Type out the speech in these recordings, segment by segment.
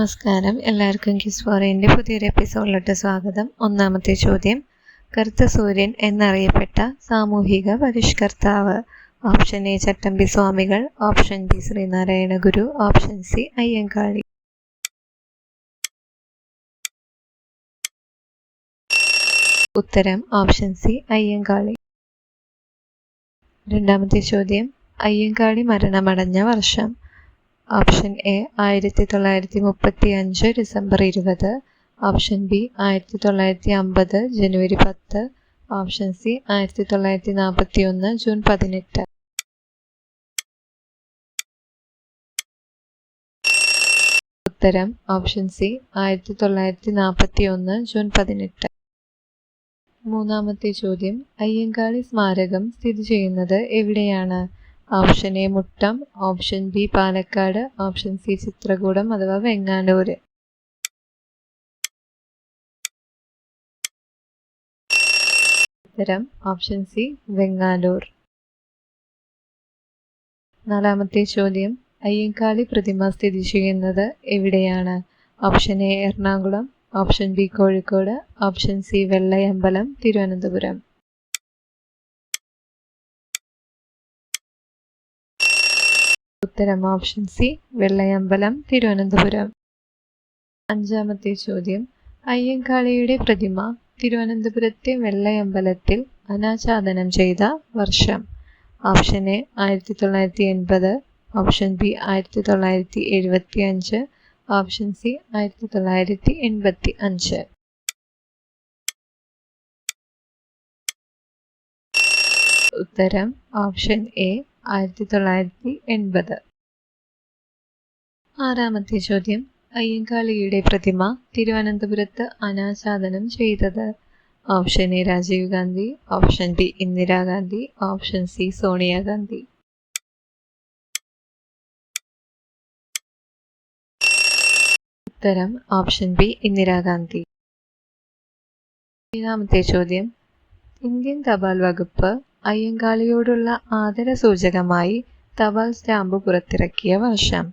നമസ്കാരം. എല്ലാവർക്കും കിസ് ഫോറിന്റെ പുതിയൊരു എപ്പിസോഡിലോട്ട് സ്വാഗതം. ഒന്നാമത്തെ ചോദ്യം. കറുത്ത സൂര്യൻ എന്നറിയപ്പെട്ട സാമൂഹിക പരിഷ്കർത്താവ്. Option A Chattampi Swamikal. Option B Sree Narayana Guru. Option C Ayyankali. ഉത്തരം ഓപ്ഷൻ സി അയ്യങ്കാളി. രണ്ടാമത്തെ ചോദ്യം. അയ്യങ്കാളി മരണമടഞ്ഞ വർഷം. ഓപ്ഷൻ എ ആയിരത്തി തൊള്ളായിരത്തി മുപ്പത്തി അഞ്ച് ഡിസംബർ ഇരുപത്. ഓപ്ഷൻ ബി ആയിരത്തി തൊള്ളായിരത്തി അമ്പത് ജനുവരി പത്ത്. ഓപ്ഷൻ സി ആയിരത്തി തൊള്ളായിരത്തി നാൽപ്പത്തി ഒന്ന് ജൂൺ പതിനെട്ട്. ഉത്തരം ഓപ്ഷൻ സി ആയിരത്തി തൊള്ളായിരത്തി നാൽപ്പത്തി ഒന്ന് ജൂൺ പതിനെട്ട്. മൂന്നാമത്തെ ചോദ്യം അയ്യങ്കാളി സ്മാരകം സ്ഥിതി ചെയ്യുന്നത് എവിടെയാണ്? Option A Muttam option B Palakkad option C Chitrakoodam അഥവാ വെങ്ങാനൂര് ഉത്തരം ഓപ്ഷൻ സി വെങ്ങാനൂർ നാലാമത്തെ ചോദ്യം. അയ്യങ്കാളി പ്രതിമ സ്ഥിതി ചെയ്യുന്നത് എവിടെയാണ്? Option A Ernakulam option B Kozhikode option C Vellayambalam Thiruvananthapuram. ഉത്തരം ഓപ്ഷൻ സി വെള്ളയമ്പലം തിരുവനന്തപുരം. അഞ്ചാമത്തെ ചോദ്യം. അയ്യങ്കാളിയുടെ പ്രതിമ തിരുവനന്തപുരത്തെ വെള്ളയമ്പലത്തിൽ അനാച്ഛാദനം ചെയ്ത വർഷം. ഓപ്ഷൻ എ ആയിരത്തി തൊള്ളായിരത്തി എൺപത് ഓപ്ഷൻ ബി ആയിരത്തി തൊള്ളായിരത്തി എഴുപത്തി അഞ്ച് ഓപ്ഷൻ സി ആയിരത്തി തൊള്ളായിരത്തി എൺപത്തി അഞ്ച് ഉത്തരം ഓപ്ഷൻ എ ആയിരത്തി തൊള്ളായിരത്തി എൺപത് ആറാമത്തെ ചോദ്യം. അയ്യങ്കാളിയുടെ പ്രതിമ തിരുവനന്തപുരത്ത് അനാച്ഛാദനം ചെയ്തത്. Option A Rajiv Gandhi option B Indira Gandhi option C Sonia Gandhi ഉത്തരം ഓപ്ഷൻ ബി ഇന്ദിരാഗാന്ധി ഏഴാമത്തെ ചോദ്യം. ഇന്ത്യൻ തപാൽ വകുപ്പ് അയ്യങ്കാളിയോടുള്ള ആദര സൂചകമായി തപാൽ സ്റ്റാമ്പ് പുറത്തിറക്കിയ വർഷം.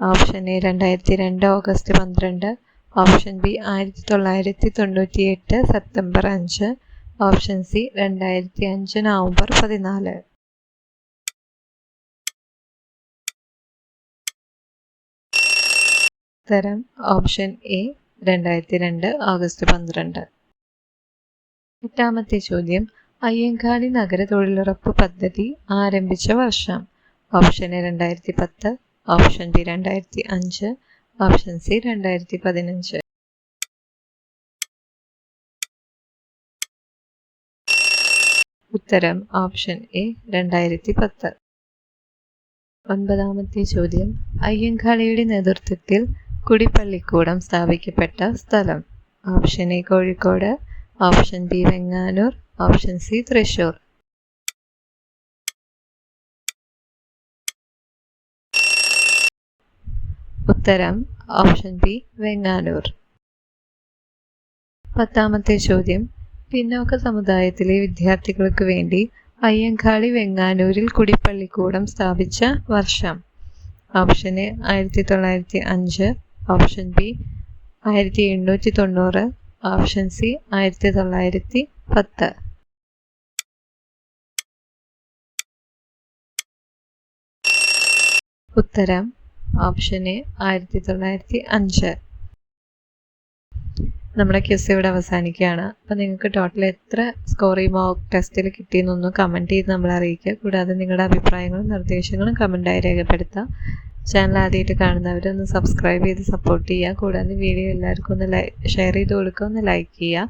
ഓപ്ഷൻ എ രണ്ടായിരത്തി രണ്ട് ഓഗസ്റ്റ് പന്ത്രണ്ട്. ഓപ്ഷൻ ബി ആയിരത്തി തൊള്ളായിരത്തി തൊണ്ണൂറ്റി എട്ട് സെപ്റ്റംബർ അഞ്ച്. ഓപ്ഷൻ സി രണ്ടായിരത്തി അഞ്ച് നവംബർ പതിനാല്. ഉത്തരം ഓപ്ഷൻ എ രണ്ടായിരത്തി രണ്ട് ഓഗസ്റ്റ് പന്ത്രണ്ട്. എട്ടാമത്തെ ചോദ്യം. അയ്യങ്കാളി നഗര തൊഴിലുറപ്പ് പദ്ധതി ആരംഭിച്ച വർഷം. ഓപ്ഷൻ എ രണ്ടായിരത്തി പത്ത് ഓപ്ഷൻ ബി രണ്ടായിരത്തി അഞ്ച് ഓപ്ഷൻ സി രണ്ടായിരത്തി പതിനഞ്ച് ഉത്തരം ഓപ്ഷൻ എ രണ്ടായിരത്തി പത്ത് ഒൻപതാമത്തെ ചോദ്യം. അയ്യങ്കാളിയുടെ നേതൃത്വത്തിൽ കുടിപ്പള്ളിക്കൂടം സ്ഥാപിക്കപ്പെട്ട സ്ഥലം. Option A Kozhikode option B Venganoor option C Thrissur ഉത്തരം ഓപ്ഷൻ ബി വെങ്ങാനൂർ. പത്താമത്തെ ചോദ്യം പിന്നോക്ക സമുദായത്തിലെ വിദ്യാർത്ഥികൾക്ക് വേണ്ടി അയ്യങ്കാളി വെങ്ങാനൂരിൽ കുടിപ്പള്ളിക്കൂടം സ്ഥാപിച്ച വർഷം. ഓപ്ഷൻ എ ആയിരത്തി തൊള്ളായിരത്തി അഞ്ച് ഓപ്ഷൻ ബി ആയിരത്തി എണ്ണൂറ്റി തൊണ്ണൂറ് ഓപ്ഷൻ സി ആയിരത്തി തൊള്ളായിരത്തി പത്ത് ഉത്തരം ഓപ്ഷൻ എ ആയിരത്തി തൊള്ളായിരത്തി അഞ്ച് നമ്മുടെ ക്യൂസ് ഇവിടെ അവസാനിക്കുകയാണ്. അപ്പം നിങ്ങൾക്ക് ടോട്ടൽ എത്ര സ്കോർ ഈ മോക്ക് ടെസ്റ്റിൽ കിട്ടിയെന്നൊന്ന് കമന്റ് ചെയ്ത് നമ്മളെ അറിയിക്കുക. കൂടാതെ നിങ്ങളുടെ അഭിപ്രായങ്ങളും നിർദ്ദേശങ്ങളും കമന്റായി രേഖപ്പെടുത്താം. ചാനൽ ആദ്യമായിട്ട് കാണുന്നവരൊന്ന് സബ്സ്ക്രൈബ് ചെയ്ത് സപ്പോർട്ട് ചെയ്യുക. കൂടാതെ വീഡിയോ എല്ലാവർക്കും ഒന്ന് ഷെയർ ചെയ്ത് കൊടുക്കുക. ഒന്ന് ലൈക്ക് ചെയ്യുക.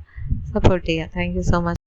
സപ്പോർട്ട് ചെയ്യുക. Thank so much